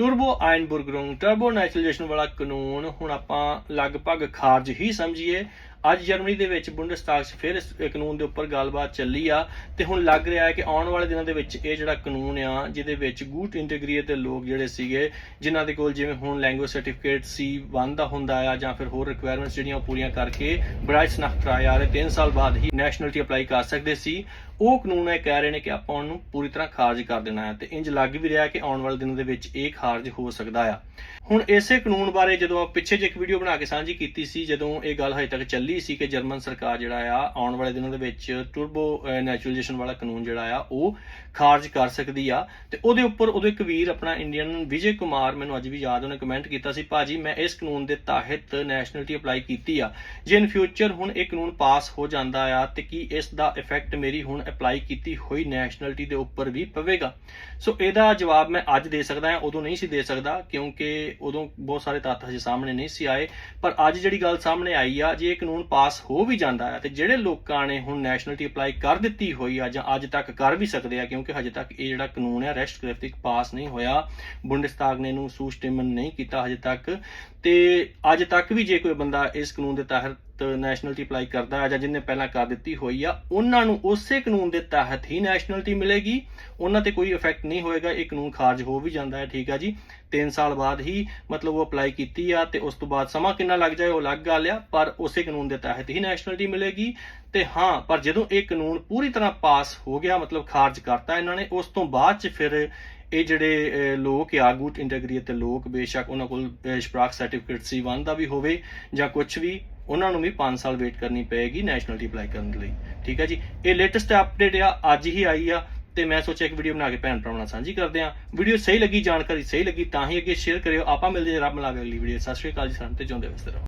Turbo ਆਇਨਬੁਰਗਰੁੰਗ turbo ਨੈਚੁਰਲਾਈਜੇਸ਼ਨ ਵਾਲਾ ਕਾਨੂੰਨ ਹੁਣ ਆਪਾਂ ਲਗਭਗ ਖਾਰਜ ਹੀ ਸਮਝੀਏ। ਅੱਜ ਜਰਮਨੀ ਦੇ ਵਿੱਚ ਬੁੰਡਸਟਾਗ 'ਚ ਫਿਰ ਇਸ ਕਾਨੂੰਨ ਦੇ ਉੱਪਰ ਗੱਲਬਾਤ ਚੱਲੀ ਆ ਤੇ ਹੁਣ ਲੱਗ ਰਿਹਾ ਹੈ ਕਿ ਆਉਣ ਵਾਲੇ ਦਿਨਾਂ ਦੇ ਵਿੱਚ ਇਹ ਜਿਹੜਾ ਕਾਨੂੰਨ ਆ, ਜਿਹਦੇ ਵਿੱਚ ਗੂਟ ਇੰਟੀਗ੍ਰੀਏ ਤੇ ਲੋਕ ਜਿਹੜੇ ਸੀਗੇ, ਜਿਨ੍ਹਾਂ ਦੇ ਕੋਲ ਜਿਵੇਂ ਹੁਣ ਲੈਂਗੁਏਜ ਸਰਟੀਫਿਕੇਟ C1 ਦਾ ਹੁੰਦਾ ਆ ਜਾਂ ਫਿਰ ਹੋਰ ਰਿਕੁਆਇਰਮੈਂਟਸ ਜਿਹੜੀਆਂ ਉਹ ਪੂਰੀਆਂ ਕਰਕੇ ਬੜਾ ਸਨਖ ਕਰਾਏ ਰਹੇ 3 ਸਾਲ ਬਾਅਦ ਹੀ ਨੈਸ਼ਨਲਿਟੀ ਅਪਲਾਈ ਕਰ ਸਕਦੇ ਸੀ। ਉਹ ਕਾਨੂੰਨ ਇਹ ਕਹਿ ਰਹੇ ਨੇ ਕਿ ਆਪਾਂ ਉਹਨੂੰ ਪੂਰੀ ਤਰ੍ਹਾਂ ਖਾਰਜ ਕਰ ਦੇਣਾ ਹੈ ਤੇ ਇੰਜ ਲੱਗ ਵੀ ਰਿਹਾ ਕਿ ਆਉਣ ਵਾਲੇ ਦਿਨਾਂ ਦੇ ਵਿੱਚ ਇਹ ਖਾਰਜ ਹੋ ਸਕਦਾ ਆ। ਹੁਣ ਇਸੇ ਕਾਨੂੰਨ ਬਾਰੇ ਜਦੋਂ ਆਪਾਂ ਪਿੱਛੇ ਜੇ ਇੱਕ ਵੀਡੀਓ ਬਣਾ ਕੇ ਸਾਂਝੀ ਕੀਤੀ ਸੀ, ਜਦੋਂ ਇਹ ਗੱਲ ਹਜੇ ਤੱਕ ਚੱਲੀ ਸੀ ਕਿ ਜਰਮਨ ਸਰਕਾਰ ਜਿਹੜਾ ਆ, ਆਉਣ ਵਾਲੇ ਦਿਨਾਂ ਦੇ ਵਿੱਚ ਟਰਬੋ ਨੈਚੁਰਲਾਈਜੇਸ਼ਨ ਵਾਲਾ ਕਾਨੂੰਨ ਜਿਹੜਾ ਆ, ਉਹ ਖਾਰਜ ਕਰ ਸਕਦੀ ਆ। ਤੇ ਉਹਦੇ ਉੱਪਰ ਉਹਦੇ ਇੱਕ ਵੀਰ ਆਪਣਾ ਇੰਡੀਅਨ ਵਿਜੇ ਕੁਮਾਰ ਮੈਨੂੰ ਅੱਜ ਵੀ ਯਾਦ ਉਹਨੇ ਕਮੈਂਟ ਕੀਤਾ ਸੀ, ਭਾਜੀ, ਮੈਂ ਇਸ ਕਾਨੂੰਨ ਦੇ ਤਹਿਤ ਨੈਸ਼ਨਲਿਟੀ ਅਪਲਾਈ ਕੀਤੀ ਆ। ਜੇ ਇਨ ਫਿਊਚਰ ਹੁਣ ਇਹ ਕਾਨੂੰਨ ਪਾਸ ਹੋ ਜਾਂਦਾ ਆ, ਤੇ ਕੀ ਇਸ ਦਾ ਇਫੈਕਟ ਮੇਰੀ ਹੁਣ ਅਪਲਾਈ ਕੀਤੀ ਹੋਈ ਨੈਸ਼ਨਲਿਟੀ ਦੇ ਉੱਪਰ ਵੀ ਪਵੇਗਾ? ਸੋ ਇਹਦਾ ਜਵਾਬ ਮੈਂ ਅੱਜ ਦੇ ਸਕਦਾ ਹਾਂ ਉਦੋਂ ਨਹੀਂ ਸੀ ਦੇ ਸਕਦਾ, ਕਿਉਂਕਿ ਉਦੋਂ ਬਹੁਤ ਸਾਰੇ ਤੱਥ ਹਜੇ ਸਾਹਮਣੇ ਨਹੀਂ ਸੀ ਆਏ। ਪਰ ਅੱਜ ਜਿਹੜੀ ਗੱਲ ਸਾਹਮਣੇ ਆਈ ਆ, ਜੇ ਇਹ ਕਾਨੂੰਨ ਪਾਸ ਹੋ ਵੀ ਜਾਂਦਾ ਹੈ ਤੇ ਜਿਹੜੇ ਲੋਕਾਂ ਨੇ ਹੁਣ ਨੈਸ਼ਨਲਿਟੀ ਅਪਲਾਈ ਕਰ ਦਿੱਤੀ ਹੋਈ ਆ ਜਾਂ ਅੱਜ ਤੱਕ ਕਰ ਵੀ ਸਕਦੇ ਆ, ਕਿਉਂਕਿ ਹਜੇ ਤੱਕ ਇਹ ਜਿਹੜਾ ਕਾਨੂੰਨ ਹੈ ਰੈਸਟ ਕ੍ਰਿਫਟਿਕ ਪਾਸ ਨਹੀਂ ਹੋਇਆ। ਬੁੰਡਸਤਾਗ ਨੇ ਇਹਨੂੰ ਸੂਸਟੇਮਨ ਨਹੀਂ ਕੀਤਾ ਹਜੇ ਤੱਕ। ਤੇ ਅੱਜ ਤੱਕ ਵੀ ਜੇ ਕੋਈ ਬੰਦਾ ਇਸ ਕਾਨੂੰਨ ਦੇ ਤਹਿਤ ਨੈਸ਼ਨਲਟੀ ਅਪਲਾਈ ਕਰਦਾ ਹੈ, ਜਾਂ ਜਿਹਨੇ ਪਹਿਲਾਂ ਕਰ ਦਿੱਤੀ ਹੋਈ ਆ, ਉਹਨਾਂ ਨੂੰ ਉਸੇ ਕਾਨੂੰਨ ਦੇ ਤਹਿਤ ਹੀ ਨੈਸ਼ਨਲਟੀ ਮਿਲੇਗੀ। ਉਹਨਾਂ ਤੇ ਕੋਈ ਇਫੈਕਟ ਨਹੀਂ ਹੋਏਗਾ, ਇਹ ਕਾਨੂੰਨ ਖਾਰਜ ਹੋ ਵੀ ਜਾਂਦਾ ਹੈ, ਠੀਕ ਆ ਜੀ। 3 ਸਾਲ ਬਾਅਦ ਹੀ ਮਤਲਬ ਉਹ ਅਪਲਾਈ ਕੀਤੀ ਆ, ਤੇ ਉਸ ਤੋਂ ਬਾਅਦ ਸਮਾਂ ਕਿੰਨਾ ਲੱਗ ਜਾਏ, ਉਹ ਅਲੱਗ ਗੱਲ ਆ, ਪਰ ਉਸੇ ਕਾਨੂੰਨ ਦੇ ਤਹਿਤ ਹੀ ਨੈਸ਼ਨਲਟੀ ਮਿਲੇਗੀ। ਤੇ ਹਾਂ, ਪਰ ਜਦੋਂ ਇਹ ਕਾਨੂੰਨ ਪੂਰੀ ਤਰ੍ਹਾਂ ਪਾਸ ਹੋ ਗਿਆ, ਮਤਲਬ ਖਾਰਜ ਕਰਤਾ ਇਹਨਾਂ ਨੇ, ਉਸ ਤੋਂ ਬਾਅਦ ਚ ਫਿਰ ਇਹ ਜਿਹੜੇ ਲੋਕ ਆਗੂਟ ਗੂਟ ਅਤੇ ਲੋਕ ਬੇਸ਼ੱਕ ਉਹਨਾਂ ਕੋਲ ਸਪਰਾਕ ਸਰਟੀਫਿਕੇਟ C1 ਦਾ ਵੀ ਹੋਵੇ ਜਾਂ ਕੁਝ ਵੀ, ਉਹਨਾਂ ਨੂੰ ਵੀ 5 ਸਾਲ ਵੇਟ ਕਰਨੀ ਪਏਗੀ ਨੈਸ਼ਨਲਿਟੀ ਅਪਲਾਈ ਕਰਨ ਲਈ। ਠੀਕ ਹੈ ਜੀ? ਇਹ ਲੇਟੈਸਟ ਅਪਡੇਟ ਆ, ਅੱਜ ਹੀ ਆਈ ਆ ਤੇ ਮੈਂ ਸੋਚਿਆ ਇੱਕ ਵੀਡੀਓ ਬਣਾ ਕੇ ਭੈਣ ਭਰਾਵਾਂ ਨਾਲ ਸਾਂਝੀ ਕਰਦੇ ਆ ਵੀਡੀਓ ਸਹੀ ਲੱਗੀ, ਜਾਣਕਾਰੀ ਸਹੀ ਲੱਗੀ ਤਾਂ ਹੀ ਅੱਗੇ ਸ਼ੇਅਰ ਕਰਿਓ। ਆਪਾਂ ਮਿਲਦੇ ਹਾਂ, ਰੱਬ ਮਿਲਾਵੇ ਅਗਲੀ ਵੀਡੀਓ ਸਤਿ ਸ਼੍ਰੀ ਅਕਾਲ ਜੀ ਸਾਨੂੰ ਨੂੰ ਤੇ ਜਿਉਂਦੇ ਵਸਦੇ ਰਹੋ।